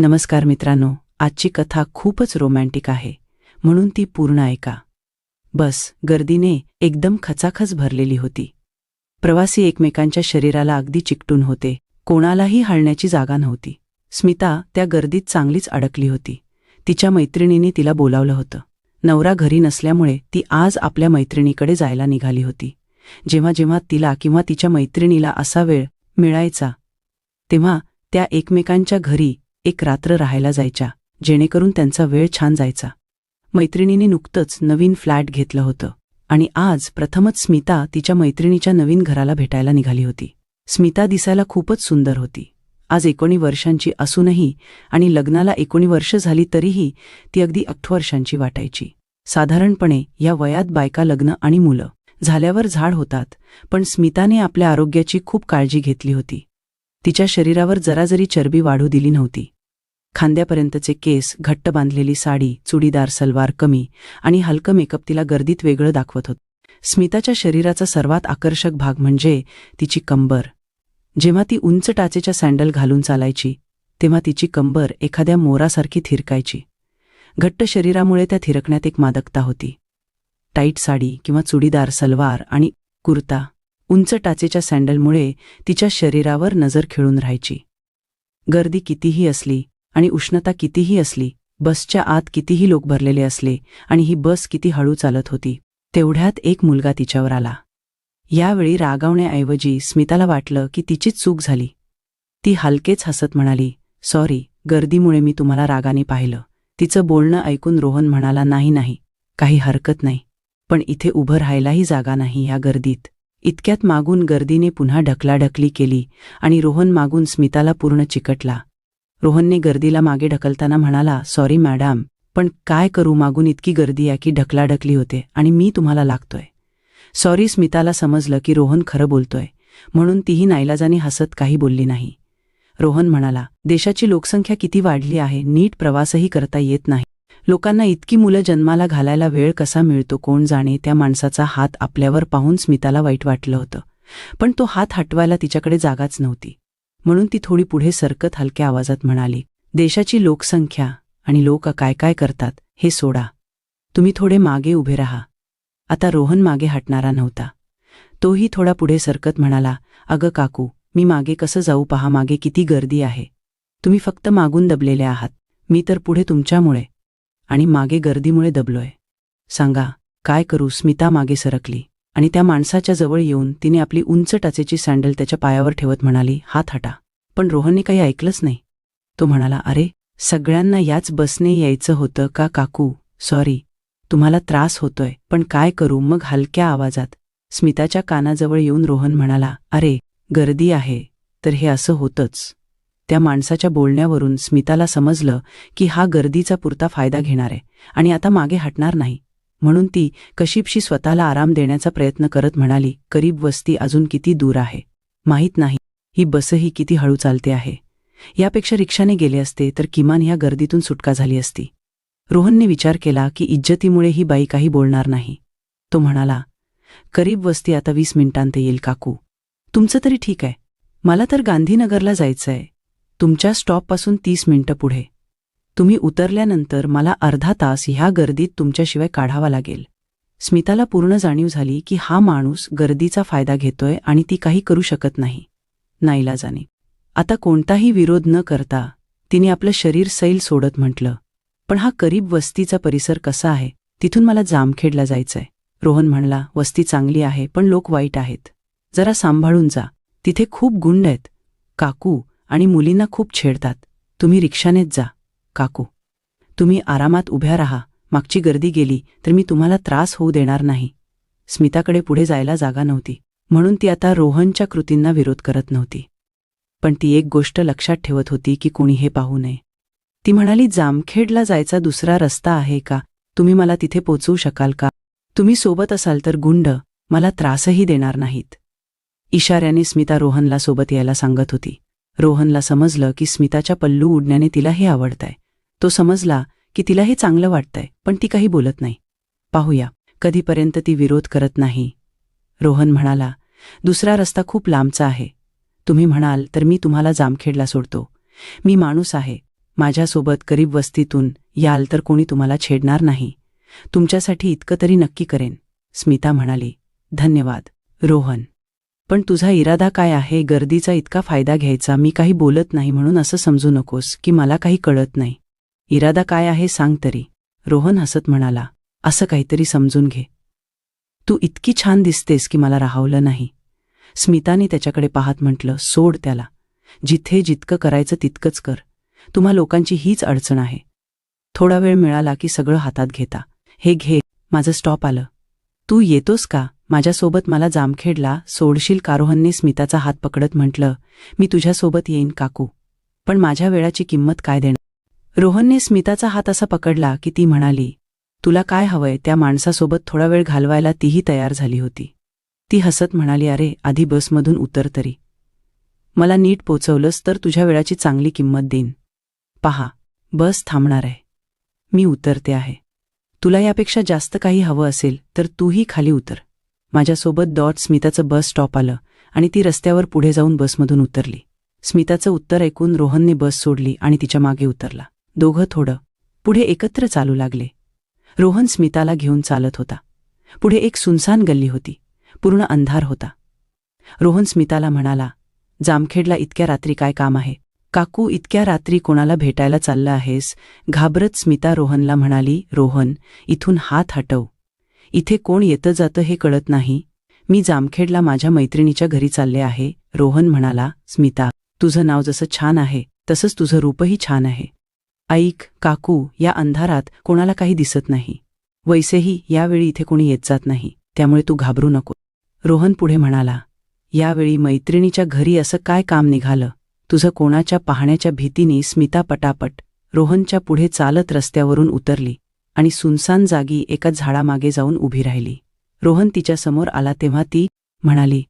नमस्कार मित्रांनो आजची कथा खूपच रोमॅन्टिक आहे म्हणून ती पूर्ण ऐका. बस गर्दीने एकदम खचाखच भरलेली होती. प्रवासी एकमेकांच्या शरीराला अगदी चिकटून होते कोणालाही हळण्याची जागा नव्हती. स्मिता त्या गर्दीत चांगलीच अडकली होती. तिच्या मैत्रिणीने तिला बोलावलं होतं. नवरा घरी नसल्यामुळे ती आज आपल्या मैत्रिणीकडे जायला निघाली होती. जेव्हा जेव्हा तिला किंवा तिच्या मैत्रिणीला असा वेळ मिळायचा तेव्हा त्या एकमेकांच्या घरी एक रात्र राहायला जायच्या जेणेकरून त्यांचा वेळ छान जायचा. मैत्रिणीने नुकतंच नवीन फ्लॅट घेतलं होतं आणि आज प्रथमच स्मिता तिच्या मैत्रिणीच्या नवीन घराला भेटायला निघाली होती. स्मिता दिसायला खूपच सुंदर होती. आज एकोणी वर्षांची असूनही आणि लग्नाला एकोणी वर्ष झाली तरीही ती अगदी अठरा वर्षांची वाटायची. साधारणपणे या वयात बायका लग्न आणि मुलं झाल्यावर झाड होतात पण स्मिताने आपल्या आरोग्याची खूप काळजी घेतली होती. तिच्या शरीरावर जरा जरी चरबी वाढू दिली नव्हती. खांद्यापर्यंतचे केस घट्ट बांधलेली साडी चुडीदार सलवार कमी आणि हलकं मेकअप तिला गर्दीत वेगळं दाखवत होत. स्मिताच्या शरीराचा सर्वात आकर्षक भाग म्हणजे तिची कंबर. जेव्हा ती उंच टाचेच्या सँडल घालून चालायची तेव्हा तिची कंबर एखाद्या मोरासारखी थिरकायची. घट्ट शरीरामुळे त्या थिरकण्यात एक मादकता होती. टाईट साडी किंवा चुडीदार सलवार आणि कुर्ता. उंच टाचेच्या सँडलमुळे तिच्या शरीरावर नजर खेळून राहायची. गर्दी कितीही असली आणि उष्णता कितीही असली बसच्या आत कितीही लोक भरलेले असले आणि ही बस किती हळू चालत होती तेवढ्यात एक मुलगा तिच्यावर आला. यावेळी रागावण्याऐवजी स्मिताला वाटलं की तिचीच चूक झाली. ती हलकेच हसत म्हणाली सॉरी गर्दीमुळे मी तुम्हाला रागाने पाहिलं. तिचं बोलणं ऐकून रोहन म्हणाला नाही नाही काही हरकत नाही. पण इथे उभं राहायलाही जागा नाही या गर्दीत. इतक्यात मागून गर्दीने पुन्हा ढकलाढकली केली आणि रोहन मागून स्मिताला पूर्ण चिकटला. रोहनने गर्दीला मागे ढकलताना म्हणाला सॉरी मॅडम पण काय करू मागून इतकी गर्दी आहे की ढकलाढकली होते आणि मी तुम्हाला लागतोय. सॉरी स्मिताला समजलं की रोहन खरं बोलतोय म्हणून तीही नाईलाजाने हसत काही बोलली नाही. रोहन म्हणाला देशाची लोकसंख्या किती वाढली आहे नीट प्रवासही करता येत नाही. लोकांना इतकी मुलं जन्माला घालायला वेळ कसा मिळतो कोण जाणे त्या माणसाचा हात आपल्यावर पाहून स्मिताला वाईट वाटलं होतं. पण तो हात हटवायला तिच्याकडे जागाच नव्हती. म्हणून ती थोडी पुढे सरकत हलक्या आवाजात म्हणाली देशाची लोकसंख्या आणि लोक काय काय करतात हे सोडा. तुम्ही थोडे मागे उभे राहा. आता रोहन मागे हटणारा नव्हता. तोही थोडा पुढे सरकत म्हणाला अगं काकू मी मागे कसं जाऊ पहा मागे किती गर्दी आहे. तुम्ही फक्त मागून दबलेले आहात. मी तर पुढे तुमच्यामुळे आणि मागे गर्दीमुळे दबलोय. सांगा काय करू? स्मिता मागे सरकली आणि त्या माणसाच्या जवळ येऊन तिने आपली उंच टाचेची सँडल त्याच्या पायावर ठेवत म्हणाली हात हटा. पण रोहनने काही ऐकलंच नाही. तो म्हणाला अरे सगळ्यांना याच बसने यायचं होतं का काकू? सॉरी. तुम्हाला त्रास होतोय पण काय करू? मग हलक्या आवाजात. स्मिताच्या कानाजवळ येऊन रोहन म्हणाला अरे गर्दी आहे तर हे असं होतंच. त्या माणसाच्या बोलण्यावरून स्मिताला समजलं की हा गर्दीचा पुरता फायदा घेणार आहे आणि आता मागे हटणार नाही. म्हणून ती कशीपशी स्वतःला आराम देण्याचा प्रयत्न करत म्हणाली करीब वस्ती अजून किती दूर आहे? माहीत नाही. ही बसही किती हळू चालते आहे. यापेक्षा रिक्षाने गेले असते तर किमान ह्या गर्दीतून सुटका झाली असती. रोहनने विचार केला की इज्जतीमुळे ही बाई काही बोलणार नाही. तो म्हणाला करीब वस्ती आता वीस मिनिटांत येईल काकू. तुमचं तरी ठीक आहे. मला तर गांधीनगरला जायचंय. तुमच्या स्टॉपपासून तीस मिनिटं पुढे. तुम्ही उतरल्यानंतर मला अर्धा तास ह्या गर्दीत तुमच्याशिवाय काढावा लागेल. स्मिताला पूर्ण जाणीव झाली की हा माणूस गर्दीचा फायदा घेतोय आणि ती काही करू शकत नाही. नाईलाजाने. आता कोणताही विरोध न करता तिने आपलं शरीर सैल सोडत म्हटलं. पण हा करीब वस्तीचा परिसर कसा आहे? तिथून मला जामखेडला जायचंय. रोहन म्हणला वस्ती चांगली आहे पण लोक वाईट आहेत. जरा सांभाळून जा. तिथे खूप गुंड आहेत. काकू आणि मुलींना खूप छेडतात. तुम्ही रिक्षानेच जा काकू. तुम्ही आरामात उभ्या राहा. मागची गर्दी गेली तर मी तुम्हाला त्रास होऊ देणार नाही. स्मिताकडे पुढे जायला जागा नव्हती. म्हणून ती आता रोहनच्या कृतींना विरोध करत नव्हती. पण ती एक गोष्ट लक्षात ठेवत होती की कोणी हे पाहू नये. ती म्हणाली जामखेडला जायचा दुसरा रस्ता आहे का? तुम्ही मला तिथे पोचवू शकाल का? तुम्ही सोबत असाल तर गुंड मला त्रासही देणार नाहीत. इशाऱ्याने स्मिता रोहनला सोबत यायला सांगत होती. रोहनला समजलं की स्मिताच्या पल्लू उडण्याने तिला हे आवडतंय. तो समजला की तिला हे चांगलं वाटतंय पण ती काही बोलत नाही. पाहूया. कधीपर्यंत ती विरोध करत नाही? रोहन म्हणाला दुसरा रस्ता खूप लांबचा आहे. तुम्ही म्हणाल तर मी तुम्हाला जामखेडला सोडतो. मी माणूस आहे. माझ्यासोबत गरीब वस्तीतून याल तर कोणी तुम्हाला छेडणार नाही. तुमच्यासाठी इतकं तरी नक्की करेन. स्मिता म्हणाली धन्यवाद. रोहन पण तुझा इरादा काय आहे? गर्दीचा इतका फायदा घ्यायचा मी काही बोलत नाही म्हणून असं समजू नकोस की मला काही कळत नाही. इरादा काय आहे सांग तरी. रोहन हसत म्हणाला असं काहीतरी समजून घे. तू इतकी छान दिसतेस की मला राहवलं नाही. स्मिताने त्याच्याकडे पाहत म्हटलं सोड त्याला. जिथे जितकं करायचं तितकंच कर. तुम्हा लोकांची हीच अडचण आहे. थोडा वेळ मिळाला की सगळं हातात घेता. हे घे माझं स्टॉप आलं. तू येतोस का? माझ्यासोबत मला जामखेडला सोडशील कारोहनने स्मिताचा हात पकडत म्हटलं मी तुझ्यासोबत येईन काकू. पण माझ्या वेळाची किंमत काय देणार? रोहनने स्मिताचा हात असा पकडला की ती म्हणाली तुला काय हवंय त्या माणसासोबत थोडा वेळ घालवायला तीही तयार झाली होती. ती हसत म्हणाली अरे आधी बसमधून उतर तरी. मला नीट पोचवलंस तर तुझ्या वेळाची चांगली किंमत देईन. पहा बस थांबणार आहे. मी उतरते आहे. तुला यापेक्षा जास्त काही हवं असेल तर तूही खाली उतर. माझ्यासोबत डॉट स्मिताचं बस स्टॉप आलं आणि ती रस्त्यावर पुढे जाऊन बसमधून उतरली. स्मिताचं उत्तर ऐकून रोहनने बस सोडली आणि तिच्यामागे उतरला. दोघं थोडं पुढे एकत्र चालू लागले. रोहन स्मिताला घेऊन चालत होता. पुढे एक सुनसान गल्ली होती. पूर्ण अंधार होता. रोहन स्मिताला म्हणाला जामखेडला इतक्या रात्री काय काम आहे? काकू इतक्या रात्री कोणाला भेटायला चाललं आहेस? घाबरत स्मिता रोहनला म्हणाली रोहन इथून हात हटव. इथे कोण येतं जातं हे कळत नाही. मी जामखेडला माझ्या मैत्रिणीच्या घरी चालले आहे. रोहन म्हणाला स्मिता तुझं नाव जसं छान आहे तसंच तुझं रूपही छान आहे. ऐक काकू या अंधारात कोणाला काही दिसत नाही. वैसेही यावेळी इथे कोणी येत जात नाही त्यामुळे तू घाबरू नको. रोहन पुढे म्हणाला यावेळी मैत्रिणीच्या घरी असं काय काम निघालं? तुझं कोणाच्या पाहण्याच्या भीतीने स्मिता पटापट रोहनच्या पुढे चालत रस्त्यावरून उतरली. आणि सुनसान जागी एका झाडामागे जाऊन उभी राहिली. रोहन तिच्यासमोर आला तेव्हा ती म्हणाली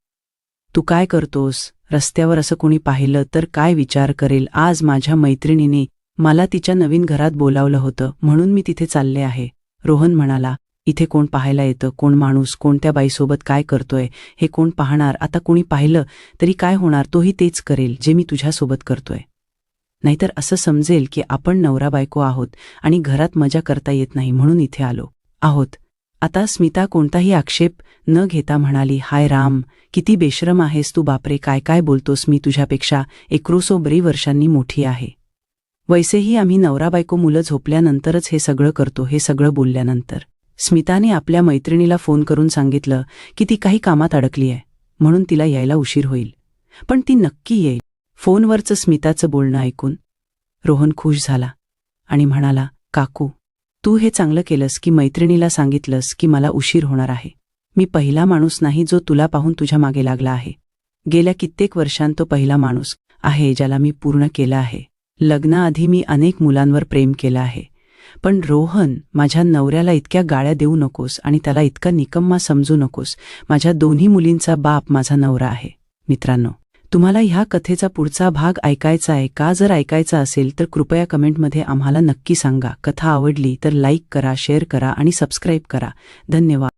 तू काय करतोस? रस्त्यावर असं कोणी पाहिलं तर काय विचार करेल? आज माझ्या मैत्रिणीने मला तिच्या नवीन घरात बोलावलं होतं म्हणून मी तिथे चालले आहे. रोहन म्हणाला इथे कोण पाहायला येतं? कोण माणूस? कोणत्या बाईसोबत काय करतोय? हे कोण पाहणार? आता कोणी पाहिलं तरी काय होणार? तोही तेच करेल जे मी तुझ्यासोबत करतोय. नाहीतर असं समजेल की आपण नवरा बायको आहोत आणि घरात मजा करता येत नाही म्हणून इथे आलो. आहोत. आता स्मिता कोणताही आक्षेप न घेता म्हणाली हाय राम किती बेश्रम आहेस तू बापरे काय काय बोलतोस मी तुझ्यापेक्षा? एकरोसो ब्री वर्षांनी मोठी आहे. वैसेही आम्ही नवरा बायको मुलं झोपल्यानंतरच हे सगळं करतो हे सगळं बोलल्यानंतर. स्मिताने आपल्या मैत्रिणीला फोन करून सांगितलं की ती काही कामात अडकली आहे म्हणून तिला यायला उशीर होईल. पण ती नक्की येईल. फोनवरचं स्मिताचं बोलणं ऐकून रोहन खुश झाला आणि म्हणाला काकू तू हे चांगलं केलंस की मैत्रिणीला सांगितलंस की मला उशीर होणार आहे. मी पहिला माणूस नाही जो तुला पाहून तुझ्या मागे लागला आहे. गेल्या कित्येक वर्षांत तो पहिला माणूस आहे ज्याला मी पूर्ण केला आहे. लग्नाआधी मी अनेक मुलांवर प्रेम केलं आहे. पण रोहन माझ्या नवऱ्याला इतक्या गाळ्या देऊ नकोस आणि त्याला इतका निकम्मा समजू नकोस. माझ्या दोन्ही मुलींचा बाप माझा नवरा आहे. मित्रांनो तुम्हाला ह्या कथेचा पुढचा भाग ऐकायचा आहे का? जर ऐकायचा असेल तर कृपया कमेंटमध्ये आम्हाला नक्की सांगा. कथा आवडली तर लाईक करा शेअर करा आणि सबस्क्राईब करा. धन्यवाद.